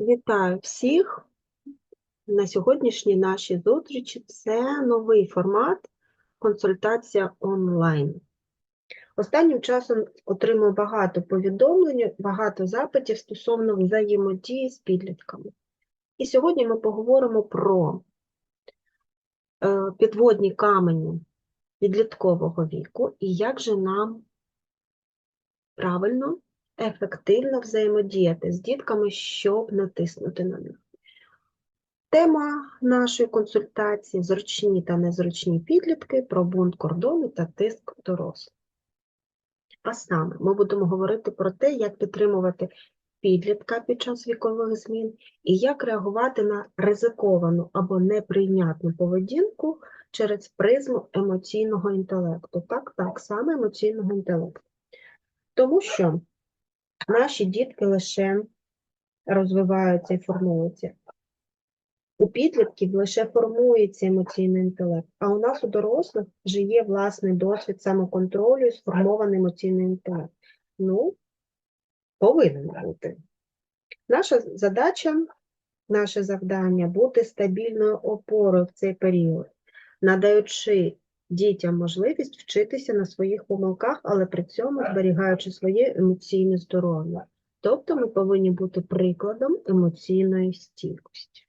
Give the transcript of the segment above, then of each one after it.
Вітаю всіх. На сьогоднішній нашій зустрічі це новий формат консультація онлайн. Останнім часом отримую багато повідомлень, багато запитів стосовно взаємодії з підлітками. І сьогодні ми поговоримо про е, підводні камені підліткового віку і як же нам правильно, ефективно взаємодіяти з дітками, щоб натиснути на них. Тема нашої консультації зручні та незручні підлітки, про бунт кордону та тиск дорослих. А саме ми будемо говорити про те, як підтримувати підлітка під час вікових змін і як реагувати на ризиковану або неприйнятну поведінку через призму емоційного інтелекту. Так, так, саме емоційного інтелекту. Тому що наші дітки лише розвиваються і формуються. У підлітків лише формується емоційний інтелект, а у нас у дорослих вже є власний досвід самоконтролю і сформований емоційний інтелект. Ну, повинен бути. Наша задача, наше завдання бути стабільною опорою в цей період, надаючи дітям можливість вчитися на своїх помилках, але при цьому зберігаючи своє емоційне здоров'я. Тобто ми повинні бути прикладом емоційної стійкості.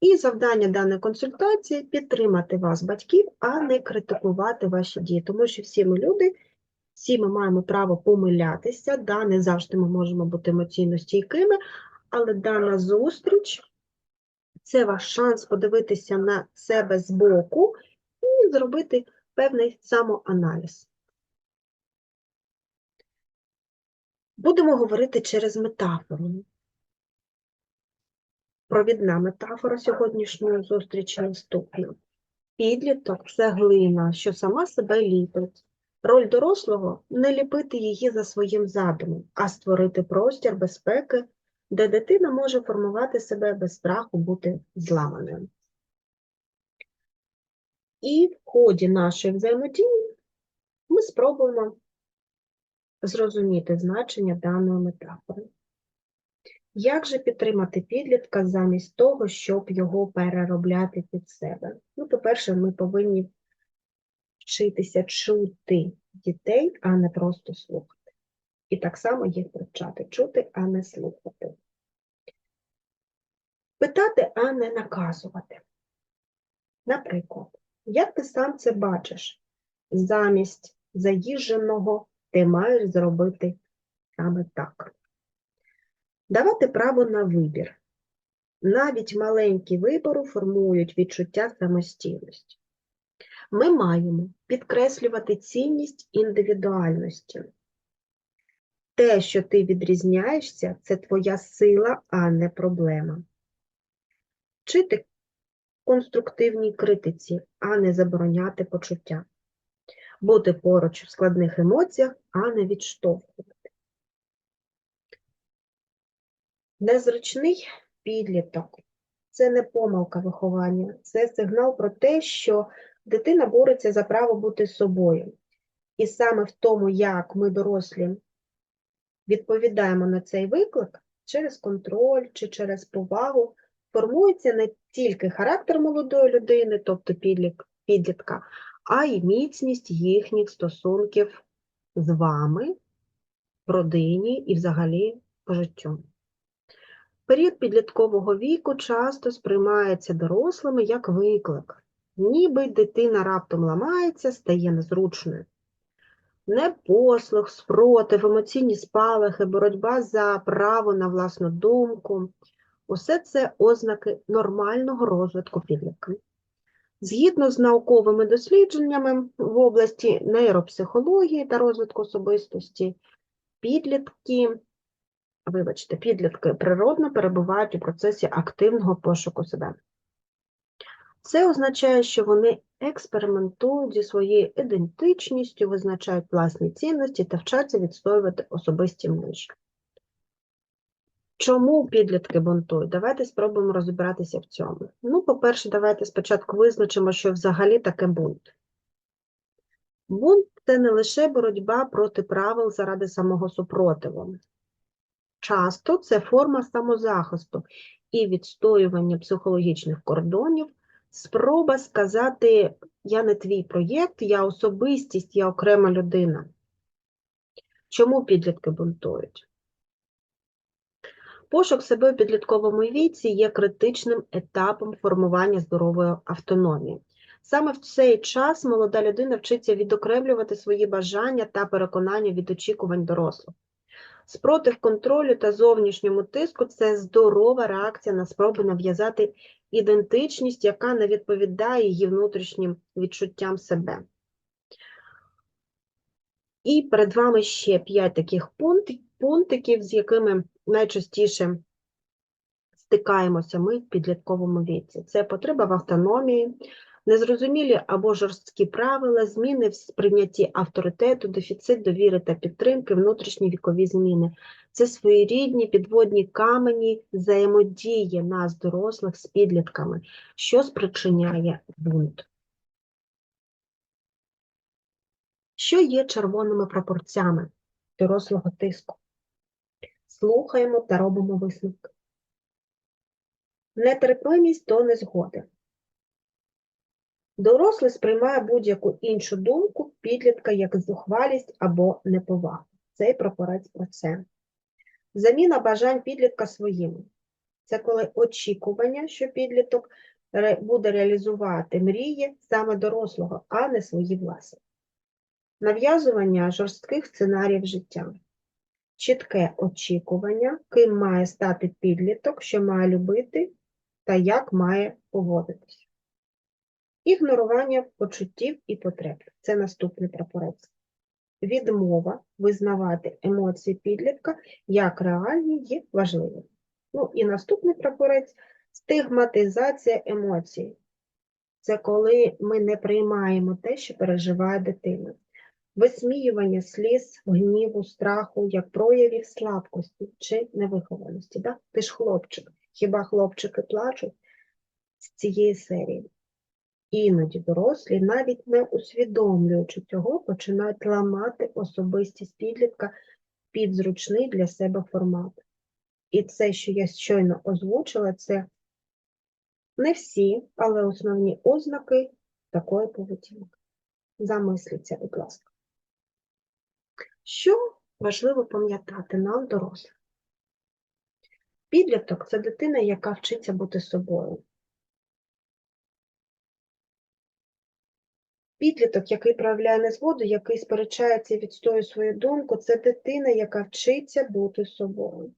І завдання даної консультації підтримати вас, батьків, а не критикувати ваші дії, тому що всі ми люди, всі ми маємо право помилятися, да, не завжди ми можемо бути емоційно стійкими, але дана зустріч це ваш шанс подивитися на себе збоку зробити певний самоаналіз. Будемо говорити через метафору. Провідна метафора сьогоднішньої зустрічі наступна. Підліток це глина, що сама себе ліпить. Роль дорослого не ліпити її за своїм задумом, а створити простір безпеки, де дитина може формувати себе без страху бути зламаною. І в ході нашої взаємодії ми спробуємо зрозуміти значення даної метафори. Як же підтримати підлітка замість того, щоб його переробляти під себе? Ну, по-перше, ми повинні вчитися чути дітей, а не просто слухати. І так само їх привчати чути, а не слухати. Питати, а не наказувати. Наприклад, як ти сам це бачиш? Замість заїждженого ти маєш зробити саме так. Давати право на вибір. Навіть маленькі вибори формують відчуття самостійності. Ми маємо підкреслювати цінність індивідуальності. Те, що ти відрізняєшся, це твоя сила, а не проблема. Вчити конструктивній критиці, а не забороняти почуття. Бути поруч в складних емоціях, а не відштовхувати. Незручний підліток це не помилка виховання, це сигнал про те, що дитина бореться за право бути собою. І саме в тому, як ми дорослі відповідаємо на цей виклик через контроль чи через повагу, формується не тільки характер молодої людини, тобто підлітка, а й міцність їхніх стосунків з вами, в родині і взагалі по життю. Період підліткового віку часто сприймається дорослими як виклик, ніби дитина раптом ламається, стає незручною. Непослух, спротив, емоційні спалахи, боротьба за право на власну думку усе це ознаки нормального розвитку підлітка. Згідно з науковими дослідженнями в області нейропсихології та розвитку особистості, підлітки вибачте, підлітки природно перебувають у процесі активного пошуку себе. Це означає, що вони експериментують зі своєю ідентичністю, визначають власні цінності та вчаться відстоювати особисті межі. Чому підлітки бунтують? Давайте спробуємо розібратися в цьому. Ну, по-перше, давайте спочатку визначимо, що взагалі таке бунт. Бунт це не лише боротьба проти правил заради самого супротиву. часто це форма самозахисту і відстоювання психологічних кордонів, спроба сказати я не твій проєкт, я особистість, я окрема людина. Чому підлітки бунтують? Пошук себе у підлітковому віці є критичним етапом формування здорової автономії. Саме в цей час молода людина вчиться відокремлювати свої бажання та переконання від очікувань дорослих. Спротив контролю та зовнішньому тиску це здорова реакція на спроби нав'язати ідентичність, яка не відповідає її внутрішнім відчуттям себе. І перед вами ще 5 таких пункт- пунктиків, з якими найчастіше стикаємося ми в підлітковому віці. Це потреба в автономії, незрозумілі або жорсткі правила, зміни в сприйнятті авторитету, дефіцит довіри та підтримки, внутрішні вікові зміни. Це своєрідні підводні камені взаємодії нас, дорослих, з підлітками, що спричиняє бунт. Що є червоними пропорцями дорослого тиску? Слухаємо та робимо висновки. Нетерпимість до незгоди. Дорослий сприймає будь-яку іншу думку підлітка як зухвалість або неповагу. Цей прапорець про це. Заміна бажань підлітка своїми. Це коли очікування, що підліток буде реалізувати мрії саме дорослого, а не свої власні. Нав'язування жорстких сценаріїв життя. Чітке очікування, ким має стати підліток, що має любити та як має поводитися. Ігнорування почуттів і потреб. Це наступний прапорець. Відмова визнавати емоції підлітка як реальні і важливі. Ну і наступний прапорець стигматизація емоцій. Це коли ми не приймаємо те, що переживає дитина. Висміювання сліз, гніву, страху як проявів слабкості чи невихованості. Да? Ти ж хлопчик. Хіба хлопчики плачуть з цієї серії? Іноді дорослі, навіть не усвідомлюючи цього, починають ламати особистість підлітка під зручний для себе формат. І це, що я щойно озвучила, це не всі, але основні ознаки такої поведінки. Замисліться, будь ласка. Що важливо пам'ятати нам, дорослим? Підліток це дитина, яка вчиться бути собою. Підліток, який проявляє незгоду, який сперечається і відстоює свою думку, це дитина, яка вчиться бути собою.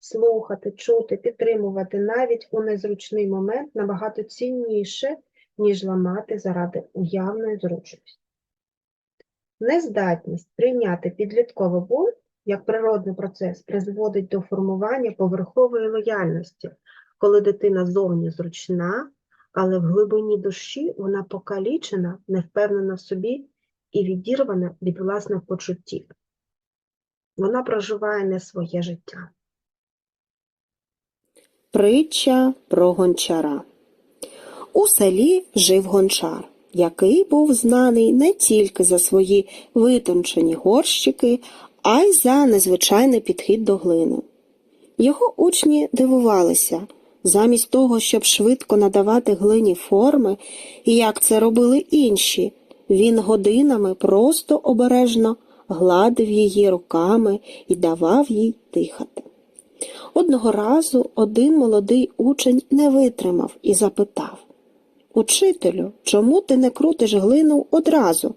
Слухати, чути, підтримувати навіть у незручний момент набагато цінніше, ніж ламати заради уявної зручності. Нездатність прийняти підлітковий бунт як природний процес призводить до формування поверхової лояльності, коли дитина зовні зручна, але в глибині душі вона покалічена, невпевнена в собі і відірвана від власних почуттів. Вона проживає не своє життя. Притча про гончара. У селі жив гончар, який був знаний не тільки за свої витончені горщики, а й за незвичайний підхід до глини. Його учні дивувалися, замість того, щоб швидко надавати глині форми, і як це робили інші, він годинами просто обережно гладив її руками і давав їй дихати. Одного разу один молодий учень не витримав і запитав Учителю, чому ти не крутиш глину одразу,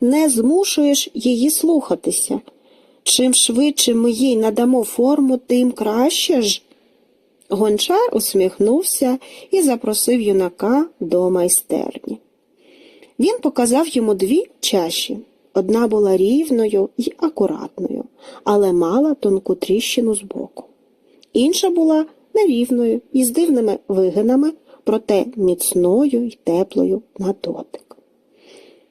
не змушуєш її слухатися? Чим швидше ми їй надамо форму, тим краще ж. Гончар усміхнувся і запросив юнака до майстерні. Він показав йому дві чаші. Одна була рівною і акуратною, але мала тонку тріщину збоку. Інша була нерівною і з дивними вигинами, проте міцною й теплою на дотик.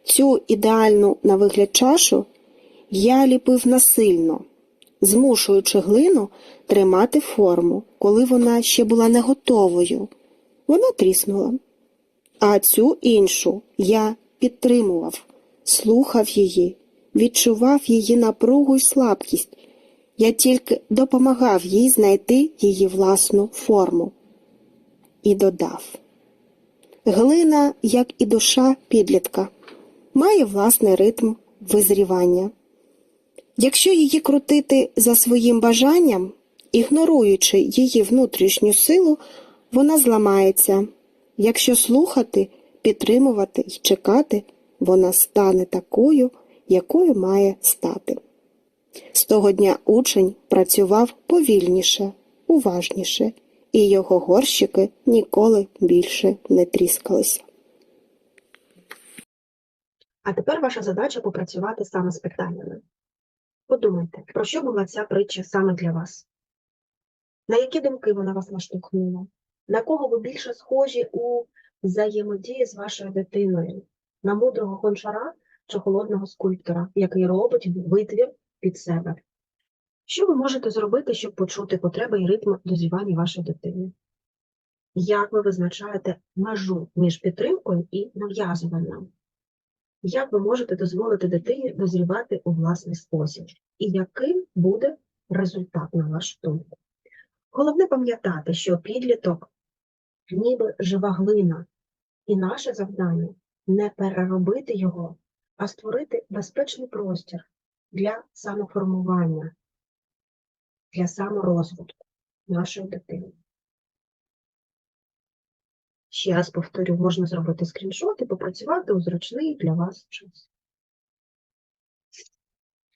Цю ідеальну на вигляд чашу я ліпив насильно, змушуючи глину тримати форму, коли вона ще була не готовою. Вона тріснула. А цю іншу я підтримував, слухав її, відчував її напругу й слабкість, Я тільки допомагав їй знайти її власну форму. І додав. Глина, як і душа підлітка, має власний ритм визрівання. Якщо її крутити за своїм бажанням, ігноруючи її внутрішню силу, вона зламається. Якщо слухати, підтримувати і чекати, вона стане такою, якою має стати. З того дня учень працював повільніше, уважніше, і його горщики ніколи більше не тріскалися. А тепер ваша задача попрацювати саме з питаннями. Подумайте, про що була ця притча саме для вас? На які думки вона вас наштовхнула? На кого ви більше схожі у взаємодії з вашою дитиною? На мудрого гончара чи холодного скульптора, який робить витвір під себе? Що ви можете зробити, щоб почути потреби і ритм дозрівання вашої дитини? Як ви визначаєте межу між підтримкою і нав'язуванням? Як ви можете дозволити дитині дозрівати у власний спосіб? І яким буде результат, на вашу думку? Головне пам'ятати, що підліток ніби жива глина, і наше завдання не переробити його, а створити безпечний простір для самоформування, для саморозвитку нашої дитини. Ще раз повторю, можна зробити скріншот і попрацювати у зручний для вас час.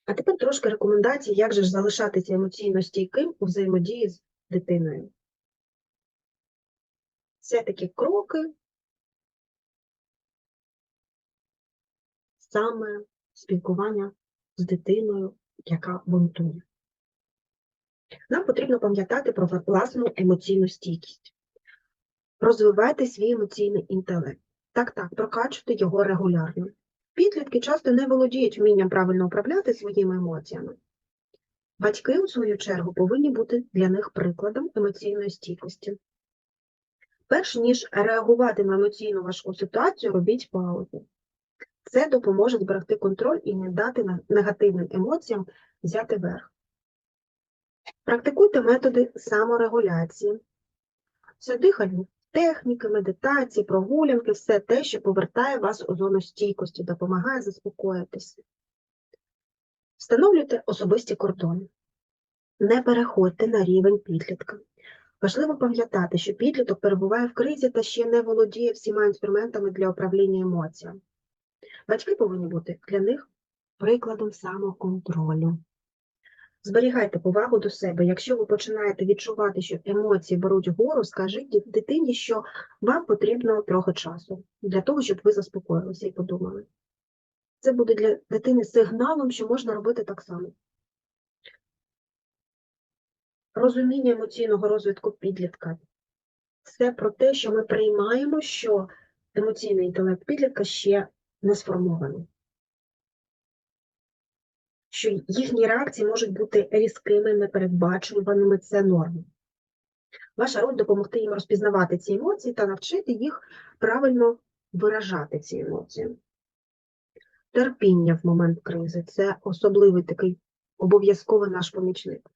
А тепер трошки рекомендацій, як же ж залишатися емоційно стійким у взаємодії з дитиною. Це такі кроки саме спілкування з дитиною, яка бунтує. Нам потрібно пам'ятати про власну емоційну стійкість. Розвивайте свій емоційний інтелект. Так, так, прокачуйте його регулярно. Підлітки часто не володіють вмінням правильно управляти своїми емоціями. Батьки, у свою чергу, повинні бути для них прикладом емоційної стійкості. Перш ніж реагувати на емоційно важку ситуацію, робіть паузу. Це допоможе зберегти контроль і не дати негативним емоціям взяти верх. Практикуйте методи саморегуляції. Це дихальні техніки, медитації, прогулянки, все те, що повертає вас у зону стійкості, допомагає заспокоїтися. Встановлюйте особисті кордони. Не переходьте на рівень підлітка. Важливо пам'ятати, що підліток перебуває в кризі та ще не володіє всіма інструментами для управління емоціями. Батьки повинні бути для них прикладом самоконтролю. Зберігайте повагу до себе. Якщо ви починаєте відчувати, що емоції беруть гору, скажіть дитині, що вам потрібно трохи часу для того, щоб ви заспокоїлися і подумали. Це буде для дитини сигналом, що можна робити так само. Розуміння емоційного розвитку підлітка це про те, що ми приймаємо, що емоційний інтелект підлітка ще не сформований що їхні реакції можуть бути різкими, непередбачуваними, це норма. Ваша роль допомогти їм розпізнавати ці емоції та навчити їх правильно виражати ці емоції. Терпіння в момент кризи це особливий такий обов'язковий наш помічник.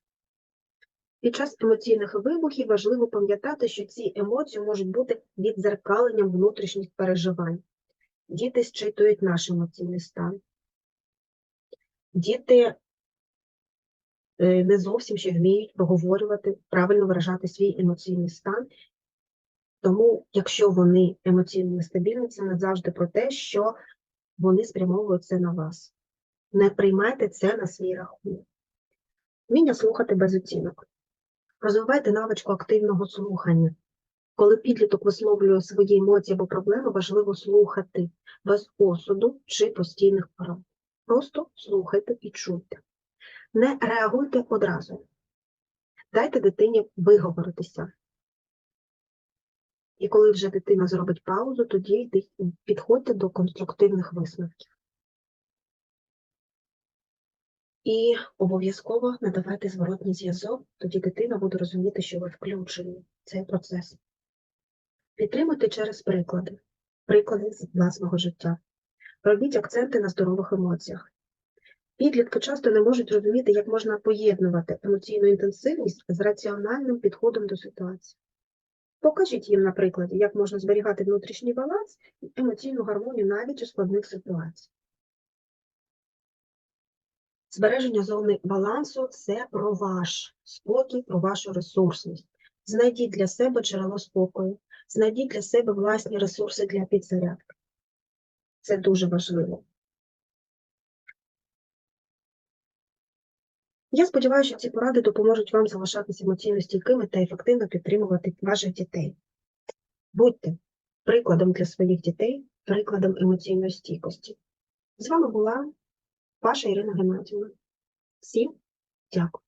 Під час емоційних вибухів важливо пам'ятати, що ці емоції можуть бути віддзеркаленням внутрішніх переживань. Діти зчитують наш емоційний стан. Діти е, не зовсім ще вміють проговорювати, правильно виражати свій емоційний стан. Тому, якщо вони емоційно нестабільні, це не завжди про те, що вони спрямовують це на вас. Не приймайте це на свій рахунок. Вміння слухати без оцінок. Розвивайте навичку активного слухання. Коли підліток висловлює свої емоції або проблеми, важливо слухати без осуду чи постійних порад. Просто слухайте і чуйте. Не реагуйте одразу. Дайте дитині виговоритися. І коли вже дитина зробить паузу, тоді підходьте до конструктивних висновків. І обов'язково надавайте зворотній зв'язок, тоді дитина буде розуміти, що ви включені в цей процес. Підтримуйте через приклади, приклади з власного життя. Робіть акценти на здорових емоціях. Підлітки часто не можуть розуміти, як можна поєднувати емоційну інтенсивність з раціональним підходом до ситуації. Покажіть їм на прикладі, як можна зберігати внутрішній баланс і емоційну гармонію навіть у складних ситуаціях. Збереження зони балансу це про ваш спокій, про вашу ресурсність. Знайдіть для себе джерело спокою, знайдіть для себе власні ресурси для підзарядки. Це дуже важливо. Я сподіваюся, що ці поради допоможуть вам залишатися емоційно стійкими та ефективно підтримувати ваших дітей. Будьте прикладом для своїх дітей, прикладом емоційної стійкості. З вами була ваша Ірина Геннадівна. Всім дякую.